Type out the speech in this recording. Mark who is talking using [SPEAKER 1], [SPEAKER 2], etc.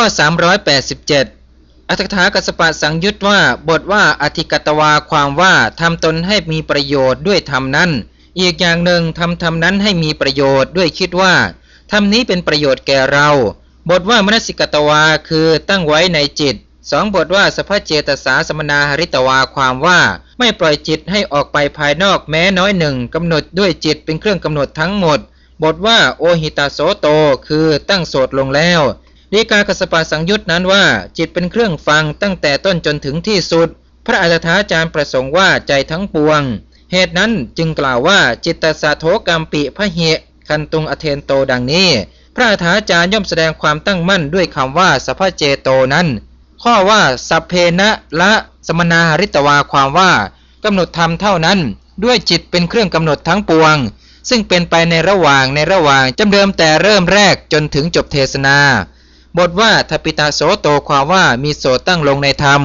[SPEAKER 1] ข้อ 387 อัตถกถากัสปะสังยุตว่าบทว่าอธิกตวาความว่าทำตนให้มีประโยชน์ด้วยธรรมนั้น อีกอย่างหนึ่งทำธรรมนั้นให้มีประโยชน์ด้วยคิดว่าธรรมนี้เป็นประโยชน์แก่เรา บทว่ามนสิกตวาคือตั้งไว้ในจิตสองบทว่าสภเจตสาสมนาหริตวาความว่าไม่ปล่อยจิตให้ออกไปภายนอกแม้น้อยหนึ่งกำหนดด้วยจิตเป็นเครื่องกำหนดทั้งหมด บทว่าโอหิตาโสโต คือตั้งโสดลงแล้ว ดีกากสปะสังยุตนั้นว่า จิตเป็นเครื่องฟังตั้งแต่ต้นจนถึงที่สุด พระอาจารย์จารย์ประสงค์ว่าใจทั้งปวง เหตุนั้นจึงกล่าวว่าจิตตสาโถกรรมปิพระเหคันตุงอเทนโตดังนี้ พระอาจารย์ย่อมแสดงความตั้งมั่นด้วยคำว่าสภเจโตนั้น ข้อว่าสัพเพนะละสมนาริตวาความว่ากำหนดธรรมเท่านั้น ด้วยจิตเป็นเครื่องกำหนดทั้งปวง ซึ่งเป็นไปในระหว่างในระหว่างจำเดิมแต่เริ่มแรกจนถึงจบเทศนา บทว่าทปิตาโสโตความว่ามีโสตั้งลงในธรรม